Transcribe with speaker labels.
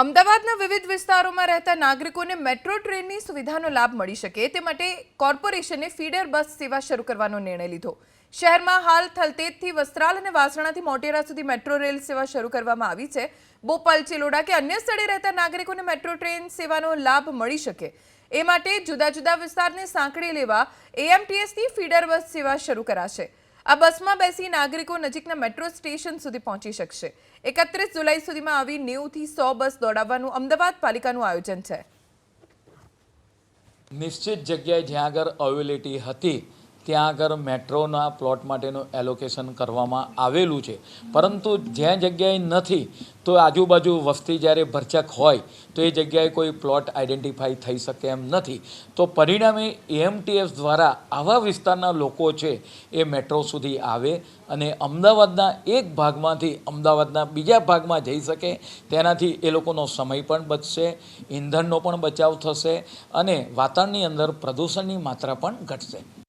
Speaker 1: અમદાવાદના વિવિધ વિસ્તારોમાં રહેતા નાગરિકોને મેટ્રો ટ્રેનની સુવિધાનો લાભ મળી શકે તે માટે કોર્પોરેશને ફીડર બસ સેવા શરૂ કરવાનો નિર્ણય લીધો. શહેરમાં હાલ થલતેજથી વસ્ત્રાલ અને વાસણાથી મોટેરા સુધી મેટ્રો રેલ સેવા શરૂ કરવામાં આવી છે. બોપલ, ચિલોડા કે અન્ય સ્થળે રહેતા નાગરિકોને મેટ્રો ટ્રેન સેવાનો લાભ મળી શકે. એ માટે જુદા જુદા વિસ્તારને સાંકળી લેવા એએમટીએસની ફીડર બસ સેવા શરૂ કરાશે. આ બસમાં બેસી નાગરિકો નજીકના મેટ્રો સ્ટેશન સુધી પહોંચી શકશે. એકત્રીસ જુલાઈ સુધીમાં આવી નેવુંથી સો બસ દોડાવવાનું અમદાવાદ પાલિકાનું આયોજન છે.
Speaker 2: નિશ્ચિત જગ્યાએ જ્યાં આગળ અવેલેબિલિટી હતી ત્યાં આગળ મેટ્રોના પ્લોટ માટેનું એલોકેશન કરવામાં આવેલું છે. પરંતુ જ્યાં જગ્યાએ નથી, તો આજુબાજુ વસ્તી જ્યારે ભરચક હોય, તો એ જગ્યાએ કોઈ પ્લોટ આઈડેન્ટિફાઈ થઈ શકે એમ નથી. તો પરિણામે એએમટીએસ દ્વારા આવા વિસ્તારના લોકો છે, એ મેટ્રો સુધી આવે અને અમદાવાદના એક ભાગમાંથી અમદાવાદના બીજા ભાગમાં જઈ શકે. તેનાથી એ લોકોનો સમય પણ બચશે, ઈંધણનો પણ બચાવ થશે અને વાતાવરણની અંદર પ્રદૂષણની માત્રા પણ ઘટશે.